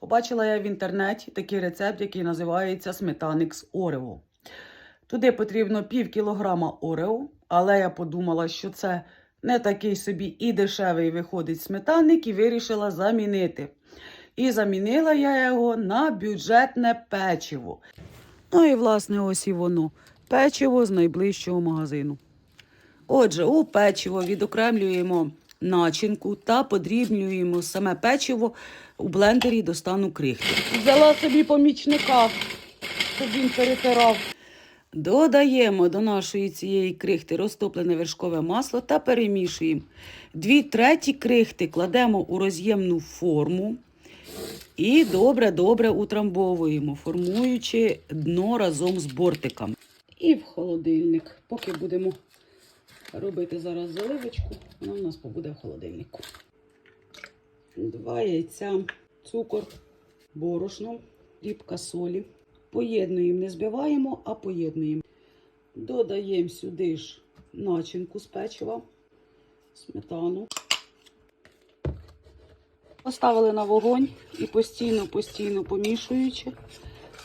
Побачила я в інтернеті такий рецепт, який називається сметаник з Орео. Туди потрібно пів кілограма Орео, але я подумала, що це не такий собі і дешевий виходить сметанник, і вирішила замінити. І замінила я його на бюджетне печиво. Ну і, власне, ось і воно. Печиво з найближчого магазину. Отже, у печиво відокремлюємо начинку та подрібнюємо саме печиво у блендері до стану крихти. Взяла собі помічника, щоб він перетирав. Додаємо до нашої цієї крихти розтоплене вершкове масло та перемішуємо. Дві треті крихти кладемо у роз'ємну форму і добре-добре утрамбовуємо, формуючи дно разом з бортиком. І в холодильник, поки будемо робити зараз заливочку, вона у нас побуде в холодильнику. Два яйця, цукор, борошно, рібка солі. Поєднуємо, не збиваємо, а поєднуємо. Додаємо сюди ж начинку з печива, сметану. Поставили на вогонь і постійно-постійно помішуючи,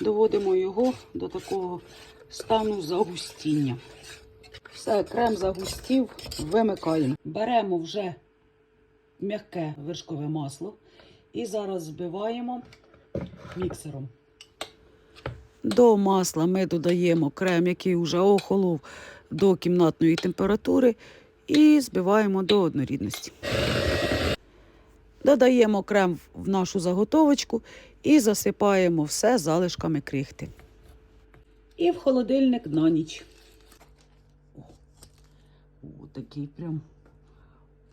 доводимо його до такого стану загустіння. Все, крем загустів, вимикаємо. Беремо вже м'яке вершкове масло і зараз збиваємо міксером. До масла ми додаємо крем, який вже охолов до кімнатної температури, і збиваємо до однорідності. Додаємо крем в нашу заготовочку і засипаємо все залишками крихти. І в холодильник на ніч. О, о такий прям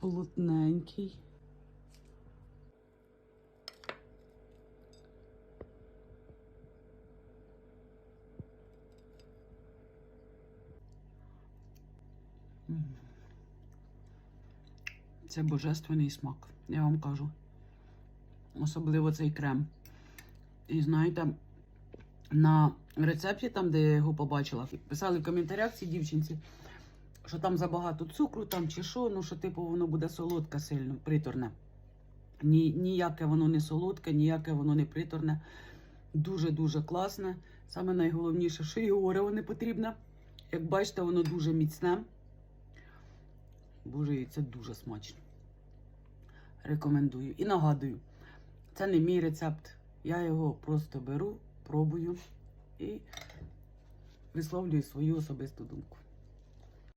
плотненький. Це божественний смак, я вам кажу. Особливо цей крем. І знаєте, на рецепті, там, де я його побачила, писали в коментарях ці дівчинці, що там забагато цукру там чи що, ну що типу воно буде солодке сильно, приторне. Ні, ніяке воно не солодке, ніяке воно не приторне. Дуже-дуже класне. Саме найголовніше, що і орео не потрібне. Як бачите, воно дуже міцне. Боже, і це дуже смачно. Рекомендую. І нагадую, це не мій рецепт. Я його просто беру, пробую і висловлюю свою особисту думку.